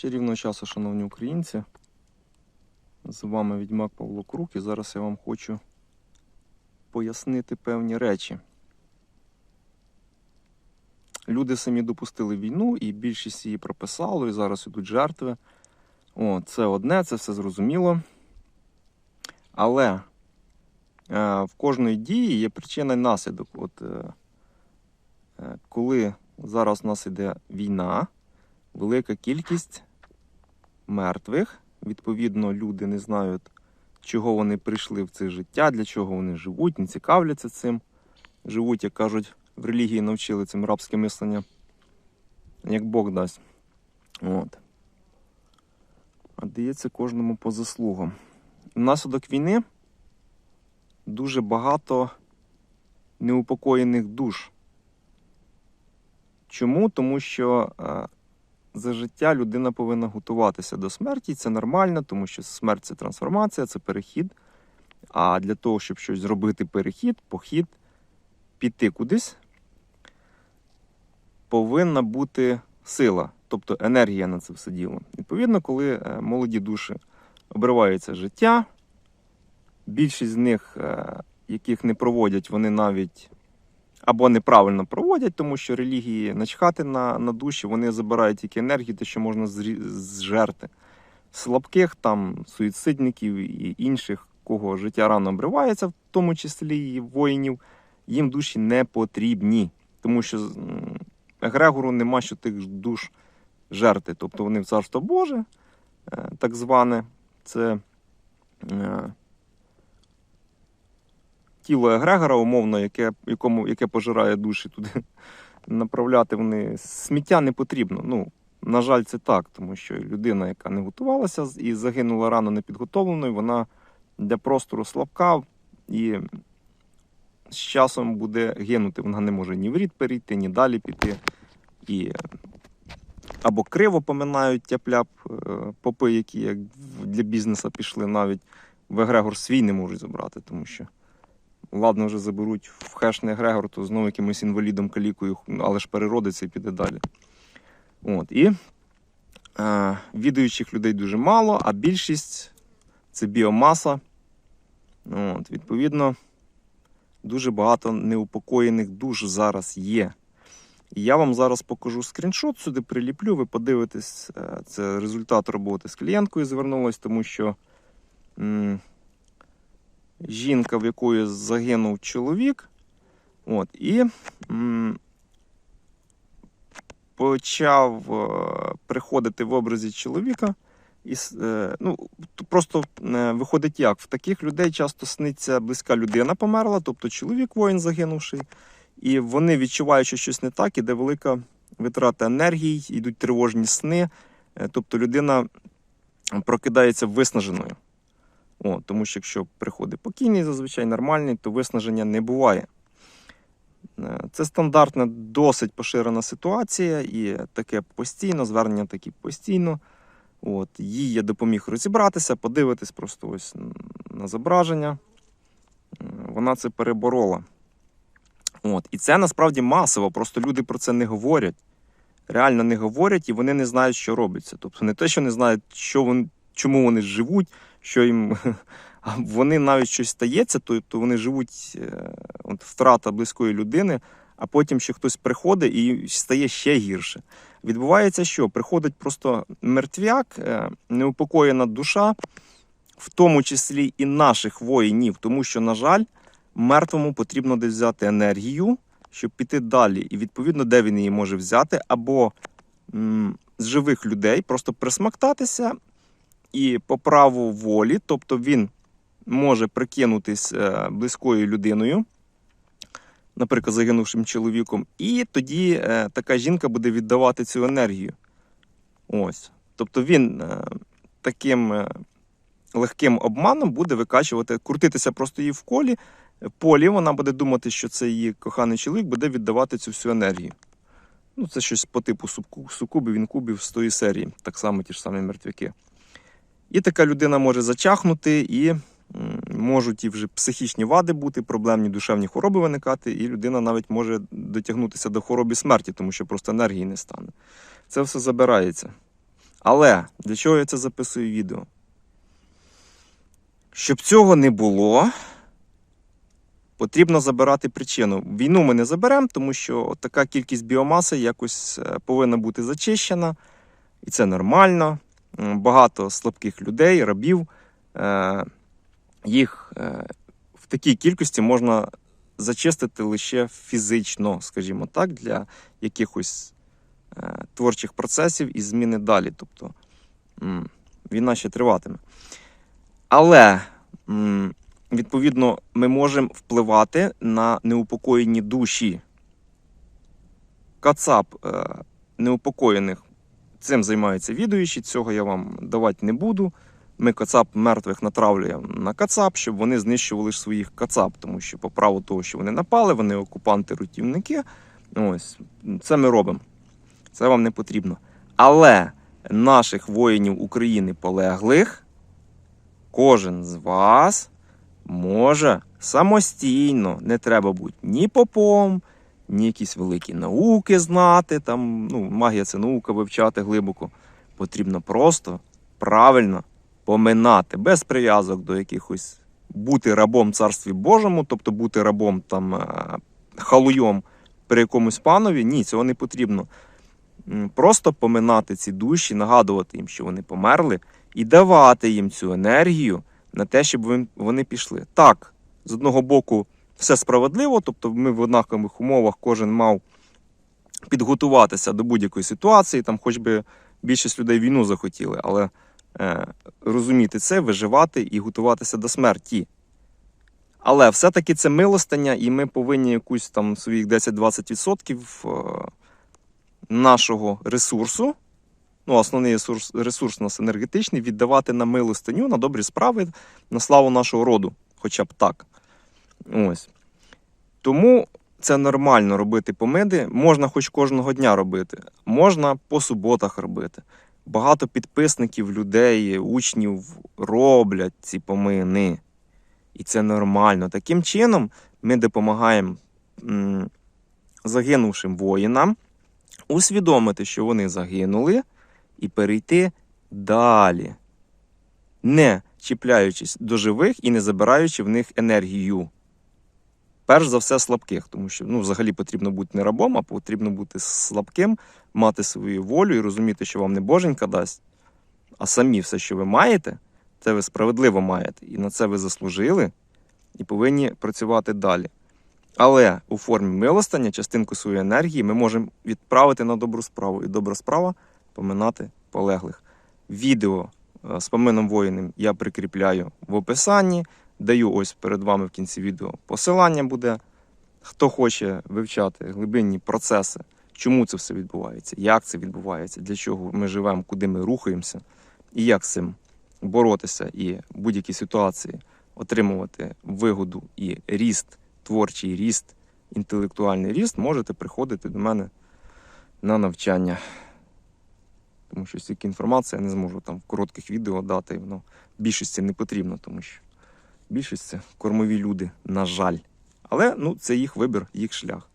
Чарівного часу, шановні українці. З вами відьмак Павло Крук і зараз я вам хочу пояснити певні речі. Люди самі допустили війну, і більшість її прописало, і зараз ідуть жертви. О, це одне, це все зрозуміло. Але е, в кожної дії є причина і наслідок. От, е, е, коли зараз у нас іде війна, велика кількість мертвих. Відповідно, люди не знають, чого вони прийшли в це життя, для чого вони живуть, не цікавляться цим. Живуть, як кажуть, в релігії навчили цим рабське мислення, як Бог дасть. От. А дається кожному по заслугам. Внаслідок війни дуже багато неупокоєних душ. Чому? Тому що е, за життя людина повинна готуватися до смерті. і Це нормально, тому що смерть це трансформація, це перехід. А для того, щоб щось зробити, перехід, похід, піти кудись, повинна бути сила, тобто енергія на це все діло. Відповідно, коли е, молоді душі обриваються життя, більшість з них, е, яких не проводять, вони навіть або неправильно проводять, тому що релігії начхати на, на душі, вони забирають тільки енергію, те, що можна зжерти. Слабких там суїцидників і інших, кого життя рано обривається, в тому числі і воїнів, їм душі не потрібні, тому що м, Егрегору нема що тих душ жерти. Тобто вони в царство Боже, е, так зване, це е, тіло Егрегора, умовно, яке, якому, яке пожирає душі туди направляти вони сміття не потрібно. Ну, на жаль, це так, тому що людина, яка не готувалася і загинула рано непідготовленою, вона для простору слабка і з часом буде гинути. Вона не може ні в рід перейти, ні далі піти. І або криво поминають тяп-ляп е, попи, які як для бізнесу пішли, навіть в Егрегор свій не можуть забрати, тому що ладно вже заберуть в хешний Егрегор, то знову якимось інвалідом калікою, але ж переродиться і піде далі. От, і е, відаючих людей дуже мало, а більшість це біомаса. От, відповідно, дуже багато неупокоєних душ зараз є. І я вам зараз покажу скріншот, сюди приліплю, ви подивитесь, е, це результат роботи з клієнткою звернулась, тому що жінка, в якої загинув чоловік, от, і м, почав е, приходити в образі чоловіка. І, е, ну, просто е, виходить як? В таких людей часто сниться близька людина померла, тобто чоловік воїн загинувший, і вони відчувають, що щось не так, іде велика витрата енергії, йдуть тривожні сни. Е, Тобто людина прокидається виснаженою. О, тому що якщо приходить покійний, зазвичай нормальний, то виснаження не буває. Е, Це стандартна, досить поширена ситуація, і таке постійно, звернення такі постійно. От, їй я допоміг розібратися, подивитись просто ось на зображення. Е, Вона це переборола. От. І це насправді масово, просто люди про це не говорять. Реально не говорять і вони не знають, що робиться. Тобто не те, що не знають, що вони, чому вони живуть, що їм. Вони навіть щось стається, то, то вони живуть е, от, втрата близької людини, а потім ще хтось приходить і стає ще гірше. Відбувається, що приходить просто мертвяк, е, неупокоєна душа, в тому числі і наших воїнів, тому що, на жаль, мертвому потрібно десь взяти енергію, щоб піти далі. І відповідно, де він її може взяти, або м, з живих людей просто присмактатися і по праву волі, тобто він може прикинутись е, близькою людиною, наприклад, загинувшим чоловіком, і тоді е, така жінка буде віддавати цю енергію. Ось. Тобто він е, таким легким обманом буде викачувати, крутитися просто її в колі, полі, вона буде думати, що це її коханий чоловік, буде віддавати цю всю енергію. Ну, це щось по типу сукубів, інкубів з тої серії, так само ті ж самі мертвяки. І така людина може зачахнути, і можуть і вже психічні вади бути, проблемні душевні хвороби виникати, і людина навіть може дотягнутися до хвороби смерті, тому що просто енергії не стане. Це все забирається. Але для чого я це записую відео? Щоб цього не було, потрібно забирати причину. Війну ми не заберемо, тому що така кількість біомаси якось е, повинна бути зачищена, і це нормально. Багато слабких людей, рабів. е, Їх е, в такій кількості можна зачистити лише фізично, скажімо так, для якихось е, творчих процесів і зміни далі. Тобто війна ще триватиме. Але відповідно ми можемо впливати на неупокоєні душі. Кацап неупокоєних цим займаються відуючі, цього я вам давати не буду. Ми кацап мертвих натравлюємо на кацап, щоб вони знищували своїх кацап, тому що по праву того, що вони напали, вони окупанти-рутівники. Ось це ми робимо. Це вам не потрібно. Але наших воїнів України полеглих кожен з вас може самостійно, не треба бути ні попом, ні якісь великі науки знати. Там, ну, магія це наука вивчати глибоко. Потрібно просто правильно поминати, без прив'язок до якихось бути рабом царстві Божому, тобто бути рабом там е, халуйом при якомусь панові. Ні, цього не потрібно. Просто поминати ці душі, нагадувати їм, що вони померли, і давати їм цю енергію на те, щоб вони пішли. Так, з одного боку, все справедливо, тобто ми в однакових умовах кожен мав підготуватися до будь-якої ситуації, там хоч би більшість людей війну захотіли, але е, розуміти це, виживати і готуватися до смерті. Але все-таки це милостиня, і ми повинні якусь там своїх 10-20% е, нашого ресурсу, ну, основний ресурс, ресурс у нас енергетичний, віддавати на милостиню, на добрі справи, на славу нашого роду, хоча б так. Ось. Тому це нормально робити помиди. Можна хоч кожного дня робити, можна по суботах робити. Багато підписників, людей, учнів роблять ці помини. І це нормально. Таким чином ми допомагаємо загинувшим воїнам усвідомити, що вони загинули, і перейти далі, не чіпляючись до живих і не забираючи в них енергію. Перш за все, слабких, тому що ну, взагалі потрібно бути не рабом, а потрібно бути слабким, мати свою волю і розуміти, що вам не боженька дасть, а самі все, що ви маєте, це ви справедливо маєте. І на це ви заслужили і повинні працювати далі. Але у формі милостання частинку своєї енергії ми можемо відправити на добру справу. І добра справа поминати полеглих. Відео е, з помином воїнів я прикріпляю в описанні. Даю ось перед вами в кінці відео посилання буде. Хто хоче вивчати глибинні процеси, чому це все відбувається, як це відбувається, для чого ми живемо, куди ми рухаємося, і як з цим боротися і в будь-якій ситуації отримувати вигоду і ріст, творчий ріст, інтелектуальний ріст, можете приходити до мене на навчання. Тому що стільки інформації я не зможу там в коротких відео дати. Воно більшості не потрібно, тому що більшість це кормові люди, на жаль. Але ну, це їх вибір, їх шлях.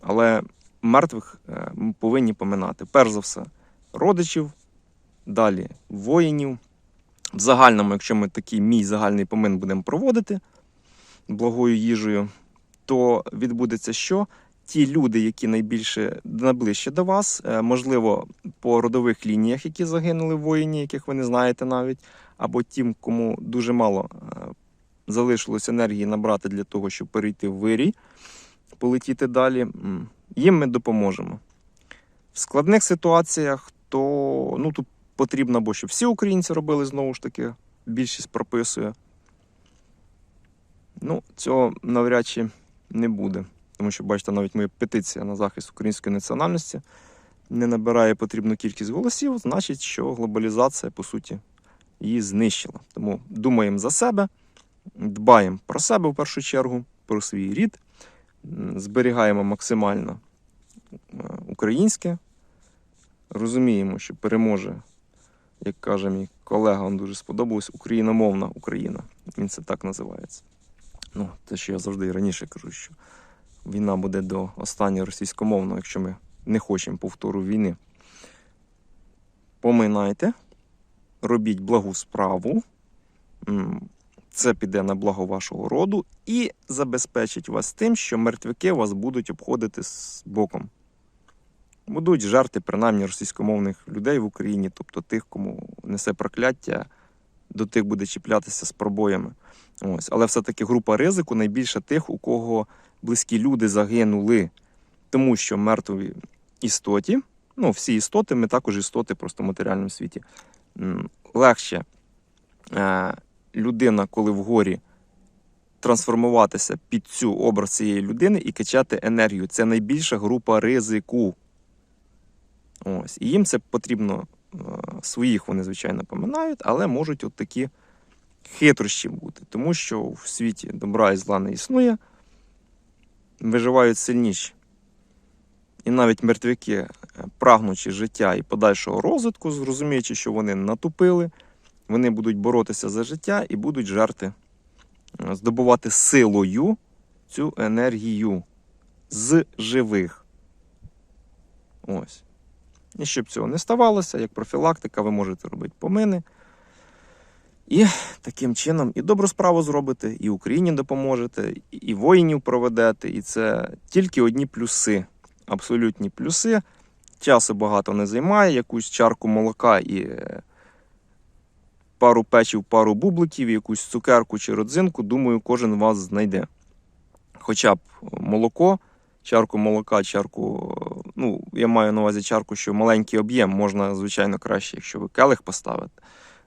Але мертвих е, ми повинні поминати. Перш за все, родичів, далі воїнів. В загальному, якщо ми такий мій загальний помин будемо проводити благою їжею, то відбудеться що? Ті люди, які найбільше найближче до вас, е, можливо, по родових лініях, які загинули воїні, яких ви не знаєте навіть, або тим, кому дуже мало е, залишилось енергії набрати для того, щоб перейти в вирій, полетіти далі, їм ми допоможемо. В складних ситуаціях, то ну, тут потрібно, або щоб всі українці робили знову ж таки, більшість прописує. Ну, цього навряд чи не буде. Тому що, бачите, навіть моя петиція на захист української національності не набирає потрібну кількість голосів, значить, що глобалізація, по суті, її знищила. Тому думаємо за себе, дбаємо про себе в першу чергу, про свій рід, зберігаємо максимально е, українське, розуміємо, що переможе, як каже мій колега, він дуже сподобалось, україномовна Україна. Він це так називається. Ну, те, що я завжди і раніше кажу, що війна буде до останнього російськомовного, якщо ми не хочемо повтору війни. поминайте, робіть благу справу. Це піде на благо вашого роду і забезпечить вас тим, що мертвяки вас будуть обходити з боком. Будуть жерти принаймні російськомовних людей в Україні, тобто тих, кому несе прокляття, до тих буде чіплятися з пробоями. Ось. Але все-таки група ризику найбільше тих, у кого близькі люди загинули, тому що мертві істоті, ну, всі істоти, ми також істоти просто в матеріальному світі. Легше е, людина, коли в горі, трансформуватися під цю образ цієї людини і качати енергію. Це найбільша група ризику. Ось. І їм це потрібно е, своїх, вони, звичайно, поминають, але можуть от такі хитрощі бути. Тому що в світі добра і зла не існує, виживають сильніші. І навіть мертвяки, е, прагнучи життя і подальшого розвитку, зрозуміючи, що вони натупили, вони будуть боротися за життя і будуть жерти, е, здобувати силою цю енергію з живих. Ось. І щоб цього не ставалося, як профілактика, ви можете робити помини. І таким чином і добру справу зробите, і Україні допоможете, і воїнів проведете. І це тільки одні плюси, абсолютні плюси. Часу багато не займає, якусь чарку молока і е, пару печів, пару бубликів, якусь цукерку чи родзинку, думаю, кожен вас знайде. Хоча б молоко, чарку молока, чарку, е, ну, я маю на увазі чарку, що маленький об'єм, можна, звичайно, краще, якщо ви келих поставите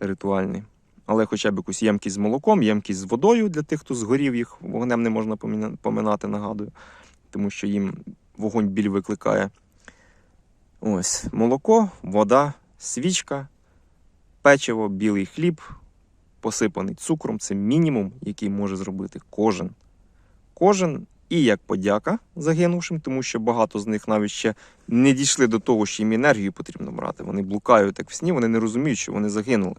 ритуальний. Але хоча б якусь ємкість з молоком, ємкість з водою для тих, хто згорів їх, вогнем не можна поминати, нагадую, тому що їм вогонь біль викликає. Ось молоко, вода, свічка, печиво, білий хліб, посипаний цукром це мінімум, який може зробити кожен. Кожен і як подяка загинувшим, тому що багато з них навіть ще не дійшли до того, що їм енергію потрібно брати. Вони блукають як в сні, вони не розуміють, що вони загинули.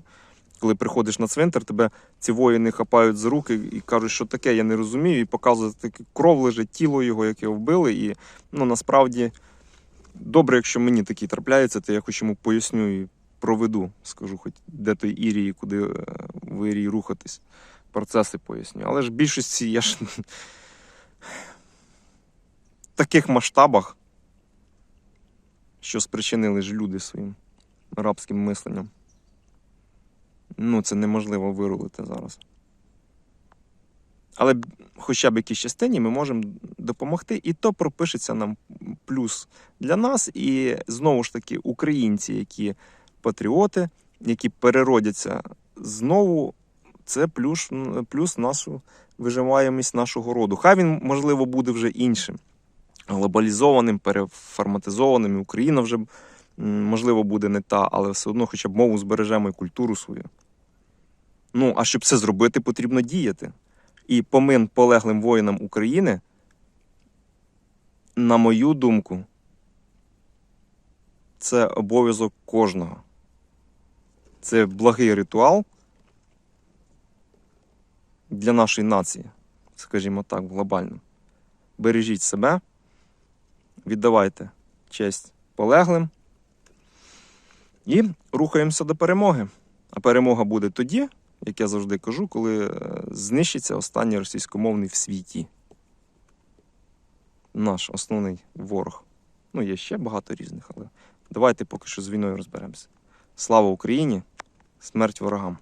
Коли приходиш на цвинтар, тебе ці воїни хапають за руки і кажуть, що таке, я не розумію, і показують таке кров лежить, тіло його, яке вбили. І ну насправді добре, якщо мені такі трапляються, то я хоч йому поясню і проведу, скажу, хоч де той Ірії, куди е, в Ірії рухатись. Процеси поясню. Але ж більшості я ж в таких масштабах, що спричинили ж люди своїм рабським мисленням. Ну, це неможливо вирулити зараз. Але хоча б якійсь частині ми можемо допомогти, і то пропишеться нам плюс для нас. І знову ж таки, українці, які патріоти, які переродяться знову, це плюс, плюс нашу виживаємість нашого роду. Хай він, можливо, буде вже іншим, глобалізованим, переформатизованим. Україна вже, можливо, буде не та, але все одно хоча б мову збережемо і культуру свою. Ну, а щоб це зробити, потрібно діяти. І помин полеглим воїнам України, на мою думку, це обов'язок кожного. Це благий ритуал для нашої нації, скажімо так, глобально. Бережіть себе, віддавайте честь полеглим і рухаємося до перемоги. А перемога буде тоді, як я завжди кажу, коли е, знищиться останній російськомовний в світі. Наш основний ворог. Ну, є ще багато різних, але давайте поки що з війною розберемося. Слава Україні! Смерть ворогам!